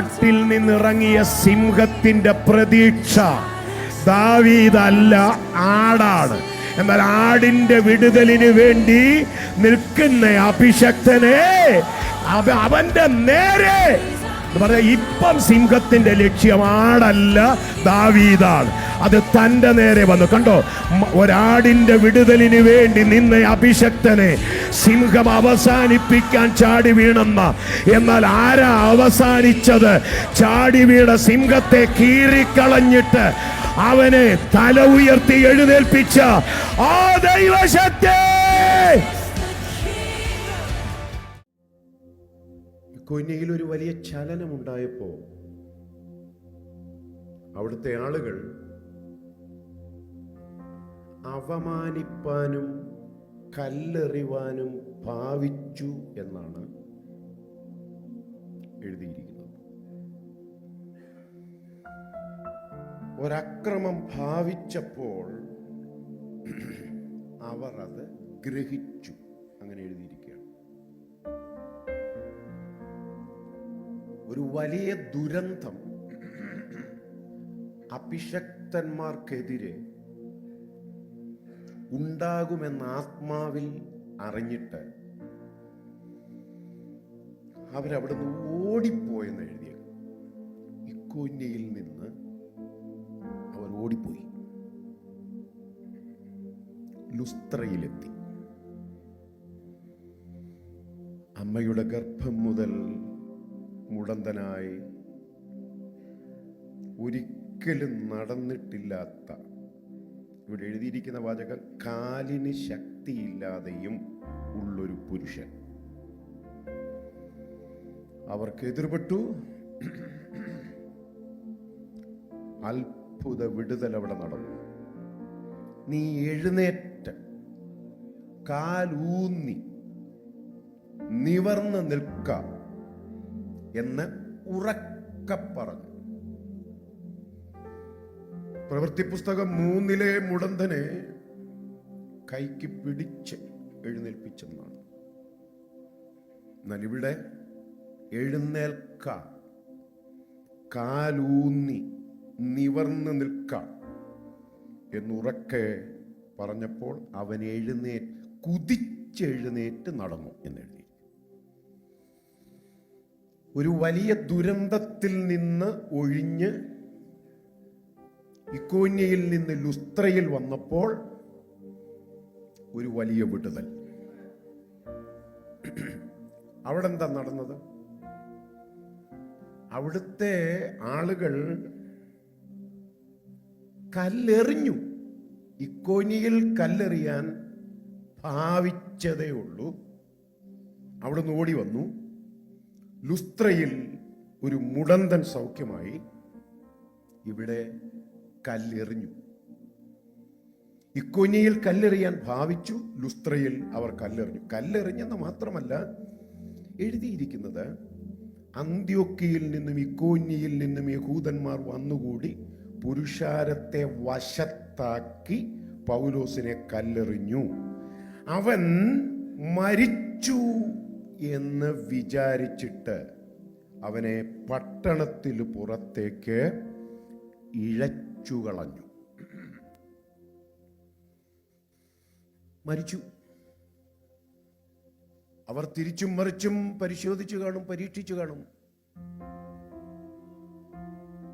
കാട്ടിൽ നിന്നിറങ്ങിയ സിംഹത്തിന്റെ പ്രതീക്ഷ ദാവീദല്ല ആടാണ്. എന്നാൽ ആടിന്റെ വിടുതലിന് വേണ്ടി നിൽക്കുന്ന അഭിഷക്തനെ അവ- അവന്റെ നേരെ പറഞ്ഞാൽ ഇപ്പം സിംഹത്തിന്റെ ലക്ഷ്യം ആടല്ല ദാവീദാണ്. അത് തന്റെ നേരെ വന്നു. കണ്ടോ? ഒരാടിന്റെ വിടുതലിന് വേണ്ടി നിന്ന അഭിഷക്തനെ സിംഹം അവസാനിപ്പിക്കാൻ ചാടി വീണെന്ന. എന്നാൽ ആരാ അവസാനിച്ചത്? ചാടി വീണ സിംഹത്തെ കീറിക്കളഞ്ഞിട്ട് അവനെ തല ഉയർത്തി എഴുന്നേൽപ്പിച്ച ആ ദൈവശക്തി! കൊന്യയിൽ ഒരു വലിയ ചലനമുണ്ടായപ്പോൾ അവിടുത്തെ ആളുകൾ അവമാനിപ്പാനും കല്ലെറിവാനും ഭാവിച്ചു എന്നാണ് എഴുതിയിരിക്കുന്നത്. ഒരക്രമം ഭാവിച്ചപ്പോൾ അവർ അത് ഗ്രഹിച്ചു. അങ്ങനെ എഴുതിയിരിക്കുകയാണ്. ഒരു വലിയ ദുരന്തം അഭിഷക്തന്മാർക്കെതിരെ ഉണ്ടാകുമെന്ന ആത്മാവിൽ അറിഞ്ഞിട്ട് അവരവിടുന്ന് ഓടിപ്പോയെന്ന് എഴുതിയ ഇക്കോന്യയിൽ നിന്ന് അവർ ഓടിപ്പോയി. ലുസ്ത്രയിലെത്തി. അമ്മയുടെ ഗർഭം മുതൽ മുടന്തനായി ഒരിക്കലും നടന്നിട്ടില്ലാത്ത ഇവിടെ എഴുതിയിരിക്കുന്ന വാചകം കാലിന് ശക്തിയില്ലാതെയും ഉള്ളൊരു പുരുഷൻ. അവർക്ക് എതിർപ്പെട്ടു. അത്ഭുത വിടുതൽ അവിടെ നടന്നു. നീ എഴുന്നേറ്റ് കാലൂന്നി നിവർന്ന് നിൽക്ക എന്ന് ഉറക്ക പറഞ്ഞു. പ്രവൃത്തി പുസ്തകം മൂന്നിലെ മുടന്തനെ കൈക്ക് പിടിച്ച് എഴുന്നേൽപ്പിച്ചെന്നാണ്. എന്നാൽ ഇവിടെ എഴുന്നേൽക്ക. കാലൂന്നി നിവർന്ന് നിൽക്കാം എന്നുറക്കെ പറഞ്ഞപ്പോൾ അവൻ എഴുന്നേ കുതിച്ചെഴുന്നേറ്റ് നടന്നു എന്നെഴുതി. ഒരു വലിയ ദുരന്തത്തിൽ നിന്ന് ഒഴിഞ്ഞ് ഇക്കോന്യയിൽ നിന്ന് ലുസ്ത്രയിൽ വന്നപ്പോൾ ഒരു വലിയ വിടുതൽ. അവിടെ എന്താ നടന്നത്? അവിടുത്തെ ആളുകൾ കല്ലെറിഞ്ഞു. ഇക്കോനിയിൽ കല്ലെറിയാൻ ഭാവിച്ചതേ ഉള്ളൂ. അവിടുന്ന് ഓടി വന്നു. ലുസ്ത്രയിൽ ഒരു മുടന്തൻ സൗഖ്യമായി ഇവിടെ കല്ലെറിഞ്ഞു. ഇക്കോന്യയിൽ കല്ലെറിയാൻ ഭാവിച്ചു ലുസ്ത്രയിൽ അവർ കല്ലെറിഞ്ഞു. കല്ലെറിഞ്ഞെന്ന് മാത്രമല്ല എഴുതിയിരിക്കുന്നത് അന്ത്യോക്കിയിൽ നിന്നും ഇക്കോന്യയിൽ നിന്നും യഹൂദന്മാർ വന്നുകൂടി പുരുഷാരത്തെ വശത്താക്കി പൗലോസിനെ കല്ലെറിഞ്ഞു. അവൻ മരിച്ചു എന്ന് വിചാരിച്ചിട്ട് അവനെ പട്ടണത്തിൽ പുറത്തേക്ക് ഇഴച്ചു കളഞ്ഞു മരിച്ചു. അവർ തിരിച്ചും മറിച്ചും പരിശോധിച്ചു കാണും പരീക്ഷിച്ചു കാണും.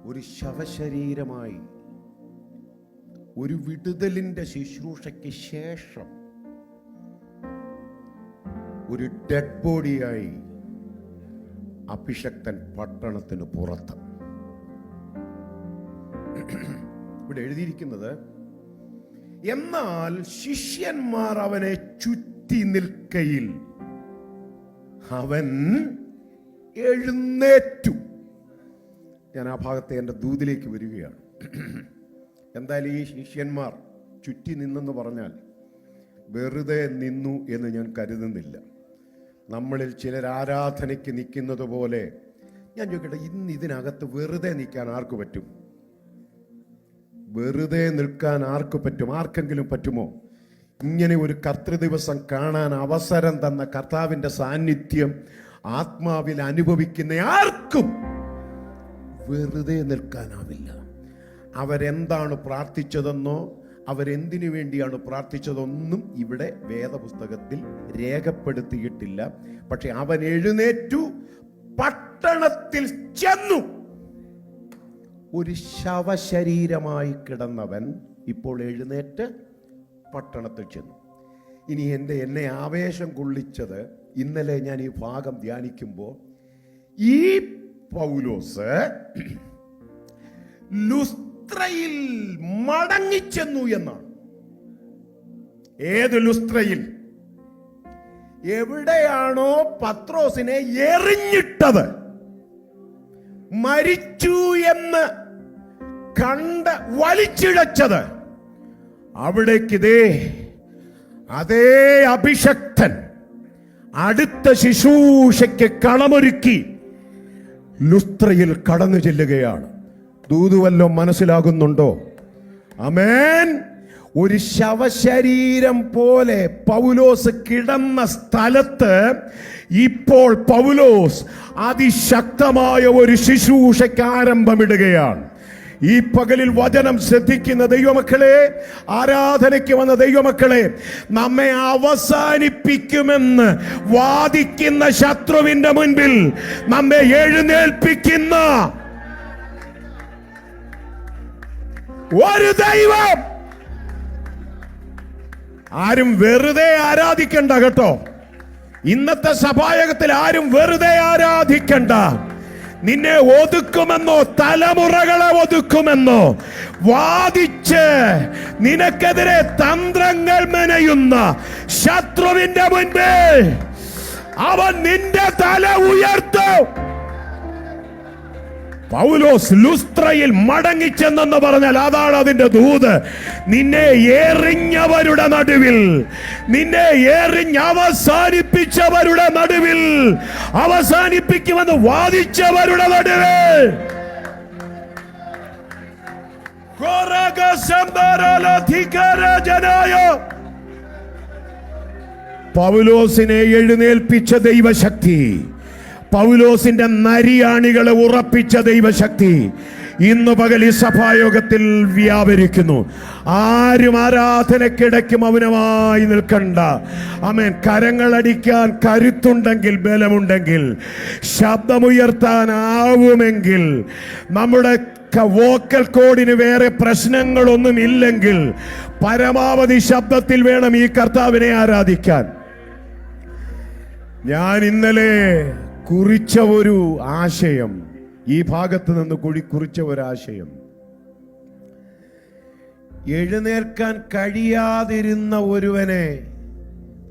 ഒരു ശവശരീരമായി ഒരു വിടുതലിന്റെ ശുശ്രൂഷയ്ക്ക് ശേഷം ഒരു ഡെഡ് ബോഡിയായി അഭിഷക്തൻ പട്ടണത്തിന് പുറത്ത്. ഇവിടെ എഴുതിയിരിക്കുന്നത് എന്നാൽ ശിഷ്യന്മാർ അവനെ ചുറ്റി നിൽക്കയിൽ അവൻ എഴുന്നേറ്റു. ഞാൻ ആ ഭാഗത്തെ എന്റെ ദൂതിലേക്ക് വരികയാണ്. എന്തായാലും ഈ ശിഷ്യന്മാർ ചുറ്റി നിന്നെന്ന് പറഞ്ഞാൽ വെറുതെ നിന്നു എന്ന് ഞാൻ കരുതുന്നില്ല. നമ്മളിൽ ചിലർ ആരാധനയ്ക്ക് നിൽക്കുന്നത് പോലെ ഞാൻ ചോദിക്കട്ടെ ഇന്ന് ഇതിനകത്ത് വെറുതെ നിൽക്കാൻ ആർക്ക് പറ്റും? വെറുതെ നിൽക്കാൻ ആർക്ക് പറ്റും? ആർക്കെങ്കിലും പറ്റുമോ? ഇങ്ങനെ ഒരു കർത്തൃദിവസം കാണാൻ അവസരം തന്ന കർത്താവിന്റെ സാന്നിധ്യം ആത്മാവിൽ അനുഭവിക്കുന്ന ആർക്കും വെറുതെ നിൽക്കാനാവില്ല. അവരെന്താണ് പ്രാർത്ഥിച്ചതെന്നോ അവരെന്തിനു വേണ്ടിയാണ് പ്രാർത്ഥിച്ചതൊന്നും ഇവിടെ വേദപുസ്തകത്തിൽ രേഖപ്പെടുത്തിയിട്ടില്ല. പക്ഷെ അവൻ എഴുന്നേറ്റു പട്ടണത്തിൽ ചെന്നു. ഒരു ശവശരീരമായി കിടന്നവൻ ഇപ്പോൾ എഴുന്നേറ്റ് പട്ടണത്തിൽ ചെന്നു. ഇനി എന്റെ എന്നെ ആവേശം കൊള്ളിച്ചത് ഇന്നലെ ഞാൻ ഈ ഭാഗം ധ്യാനിക്കുമ്പോൾ ഈ പൗലോസ് ലുസ്ത്രയിൽ മടങ്ങിച്ചെന്നു എന്നാണ്. ഏത് ലുസ്ത്രയിൽ? എവിടെയാണോ പത്രോസിനെ എറിഞ്ഞിട്ടത്. മരിച്ചു എന്ന് കണ്ട് വലിച്ചിഴച്ചത്. അവിടേക്ക് ഇതേ അതേ അഭിഷക്തൻ അടുത്ത ശിശൂഷയ്ക്ക് കളമൊരുക്കി ലുസ്ത്രയിൽ കടന്നു ചെല്ലുകയാണ്. ദൂതുവല്ലോ മനസ്സിലാകുന്നുണ്ടോ? അമേൻ. ഒരു ശവശരീരം പോലെ പൗലോസ് കിടന്ന സ്ഥലത്ത് ഇപ്പോൾ പൗലോസ് അതിശക്തമായ ഒരു ശിശൂഷയ്ക്ക് ആരംഭമിടുകയാണ്. ഈ പകലിൽ വചനം ശ്രദ്ധിക്കുന്ന ദൈവമക്കളെ ആരാധനയ്ക്ക് വന്ന ദൈവമക്കളെ നമ്മെ അവസാനിപ്പിക്കുമെന്ന് വാദിക്കുന്ന ശത്രുവിന്റെ മുൻപിൽ നമ്മെ എഴുന്നേൽപ്പിക്കുന്ന ഒരു ദൈവം. ആരും വെറുതെ ആരാധിക്കണ്ട കേട്ടോ. ഇന്നത്തെ സഭായകത്തിൽ ആരും വെറുതെ ആരാധിക്കണ്ട. നിന്നെ ഒതുക്കുമെന്നോ തലമുറകളെ ഒതുക്കുമെന്നോ വാദിച്ച് നിനക്കെതിരെ തന്ത്രങ്ങൾ മെനയുന്ന ശത്രുവിന്റെ മുൻപേ അവൻ നിന്റെ തല ഉയർത്തും. പൗലോസ് ലുസ്ത്രയിൽ മടങ്ങിച്ചെന്നെന്ന് പറഞ്ഞാൽ അതാണ് അതിന്റെ ദൂത്. നിന്നെ എറിഞ്ഞവരുടെ നടുവിൽ നിന്നെ എറിഞ്ഞ് അവസാനിപ്പിച്ചവരുടെ നടുവിൽ അവസാനിപ്പിക്കുമെന്ന് വാദിച്ചവരുടെ നടുവിൽ. പൗലോസിനെ എഴുന്നേൽപ്പിച്ച ദൈവശക്തി പൗലോസിന്റെ നരിയാണികളെ ഉറപ്പിച്ച ദൈവശക്തി ഇന്ന് പകൽ ഈ സഭായോഗത്തിൽ വ്യാപരിക്കുന്നു. ആരും ആരാധനക്കിടയ്ക്ക് മൗനമായി നിൽക്കണ്ട. അമേൻ കരങ്ങളടിക്കാൻ കരുത്തുണ്ടെങ്കിൽ ബലമുണ്ടെങ്കിൽ ശബ്ദമുയർത്താനാവുമെങ്കിൽ നമ്മുടെ വോക്കൽ കോഡിന് വേറെ പ്രശ്നങ്ങളൊന്നും ഇല്ലെങ്കിൽ പരമാവധി ശബ്ദത്തിൽ വേണം ഈ കർത്താവിനെ ആരാധിക്കാൻ. ഞാൻ ഇന്നലെ കുറിച്ച ഒരു ആശയം. ഈ ഭാഗത്ത് നിന്ന് കുഴി കുറിച്ച ഒരു ആശയം എഴുന്നേൽക്കാൻ കഴിയാതിരുന്ന ഒരുവനെ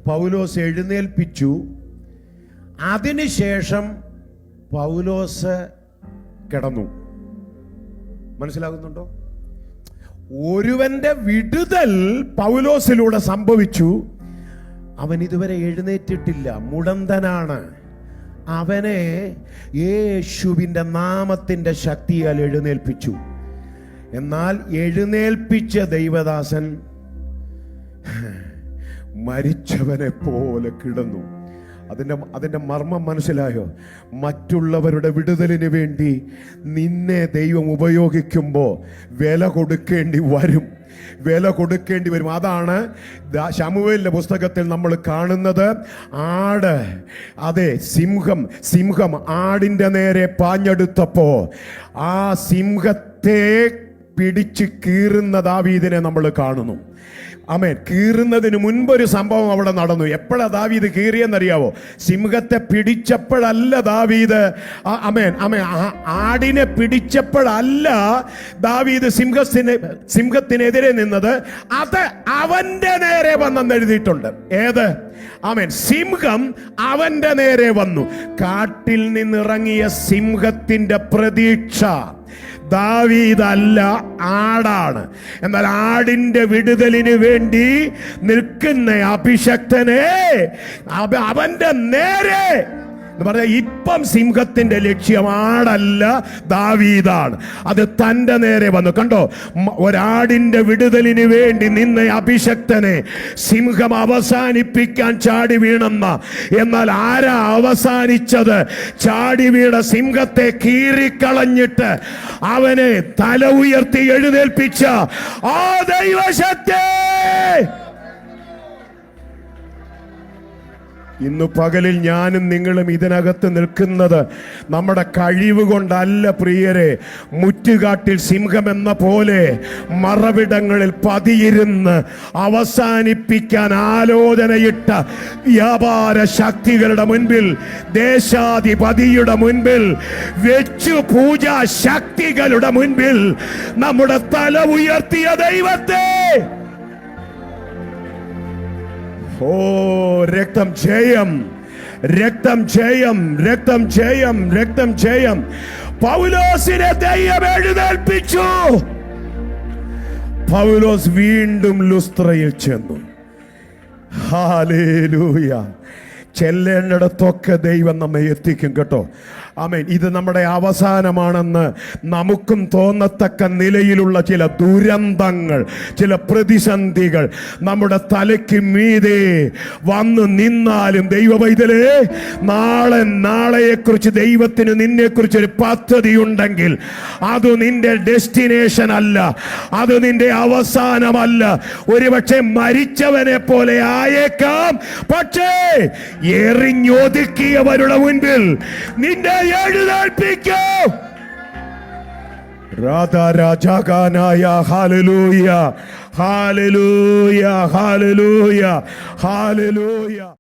പൗലോസ് എഴുന്നേൽപ്പിച്ചു. അതിനുശേഷം പൗലോസ് കിടന്നു. മനസ്സിലാകുന്നുണ്ടോ? ഒരുവന്റെ വിടുതൽ പൗലോസിലൂടെ സംഭവിച്ചു. അവൻ ഇതുവരെ എഴുന്നേറ്റിട്ടില്ല. മുടന്തനാണ്. അവനെ യേശുവിന്റെ നാമത്തിന്റെ ശക്തിയാൽ എഴുന്നേൽപ്പിച്ചു. എന്നാൽ എഴുന്നേൽപ്പിച്ച ദൈവദാസൻ മരിച്ചവനെ പോലെ കിടന്നു. അതിന്റെ അതിന്റെ മർമ്മം മനസ്സിലായോ? മറ്റുള്ളവരുടെ വിടുതലിന് വേണ്ടി നിന്നെ ദൈവം ഉപയോഗിക്കുമ്പോൾ വില കൊടുക്കേണ്ടി വരും. വില കൊടുക്കേണ്ടി വരും. അതാണ് ശമുവേലിന്റെ പുസ്തകത്തിൽ നമ്മൾ കാണുന്നത്. ആട് അതെ സിംഹം സിംഹം ആടിന്റെ നേരെ പാഞ്ഞെടുത്തപ്പോൾ ആ സിംഹത്തെ പിടിച്ച് കീറുന്ന ദാവീദിനെ നമ്മൾ കാണുന്നു. അമേൻ കീറുന്നതിന് മുൻപൊരു സംഭവം അവിടെ നടന്നു. എപ്പോഴാ ദാവീദ് കീറിയെന്നറിയാവോ? സിംഹത്തെ പിടിച്ചപ്പോഴല്ല ദാവീദ്. അമേൻ അമേ ആടിനെ പിടിച്ചപ്പോഴല്ല ദാവീദ് സിംഹത്തിന് സിംഹത്തിനെതിരെ നിന്നത്. അത് അവന്റെ നേരെ വന്നെന്ന് എഴുതിയിട്ടുണ്ട്. ഏത്? ആമേൻ. സിംഹം അവന്റെ നേരെ വന്നു. കാട്ടിൽ നിന്നിറങ്ങിയ സിംഹത്തിന്റെ പ്രതീക്ഷ. ദാവീദല്ല ആടാണ്. എന്നാൽ ആടിന്റെ വിടുതലിന് വേണ്ടി നിൽക്കുന്ന അഭിഷക്തനെ അവന്റെ നേരെ എന്ന് പറഞ്ഞാൽ ഇപ്പം സിംഹത്തിന്റെ ലക്ഷ്യം ആടല്ല ദാവീദാണ്. അത് തന്റെ നേരെ വന്നു. കണ്ടോ? ഒരാടിന്റെ വിടുതലിന് വേണ്ടി നിന്ന അഭിഷക്തനെ സിംഹം അവസാനിപ്പിക്കാൻ ചാടി വീണെന്ന. എന്നാൽ ആരാ അവസാനിച്ചത്? ചാടി വീണ സിംഹത്തെ കീറിക്കളഞ്ഞിട്ട് അവനെ തല ഉയർത്തി എഴുന്നേൽപ്പിച്ച ആ ദൈവശക്തി! ഇന്ന് പകലിൽ ഞാനും നിങ്ങളും ഇതിനകത്ത് നിൽക്കുന്നത് നമ്മുടെ കഴിവ് കൊണ്ടല്ല പ്രിയരെ. മുറ്റുകാട്ടിൽ സിംഹം എന്ന പോലെ മറവിടങ്ങളിൽ പതിയിരുന്ന് അവസാനിപ്പിക്കാൻ ആലോചനയിട്ട വ്യാപാര ശക്തികളുടെ മുൻപിൽ ദേശാധിപതിയുടെ മുൻപിൽ വെച്ചു പൂജാ ശക്തികളുടെ മുൻപിൽ നമ്മുടെ തല ഉയർത്തിയ ദൈവത്തെ. ഓ രക്തം ജയം. രക്തം ജയം രക്തം ജയം രക്തം ജയം. പൗലോസിനെ ദൈവം എഴുന്നേൽപ്പിച്ചു. പൗലോസ് വീണ്ടും ലുസ്ത്രയിൽ ചെന്നു. ഹാലേലൂയ. ചെല്ലേണ്ടിടത്തൊക്കെ ദൈവം നമ്മെ എത്തിക്കും കേട്ടോ. ആമേൻ. ഇത് നമ്മുടെ അവസാനമാണെന്ന് നമുക്കും തോന്നത്തക്ക നിലയിലുള്ള ചില ദുരന്തങ്ങൾ ചില പ്രതിസന്ധികൾ നമ്മുടെ തലയ്ക്ക് മീതെ വന്ന് നിന്നാലും ദൈവ പൈതലേ നാളെ നാളെയെക്കുറിച്ച് ദൈവത്തിന് നിന്നെക്കുറിച്ച് ഒരു പദ്ധതി ഉണ്ടെങ്കിൽ അത് നിന്റെ ഡെസ്റ്റിനേഷൻ അല്ല അത് നിന്റെ അവസാനമല്ല. ഒരുപക്ഷെ മരിച്ചവനെ പോലെ ആയേക്കാം പക്ഷേ എറിഞ്ഞൊതുക്കിയവരുടെ മുൻപിൽ നിന്നെ എഴുന്നേൽപ്പിക്കും രാധാരാജാകാനായ ഹാലലൂയ ഹാലലൂയ ഹാലലൂയ ഹാലലൂയ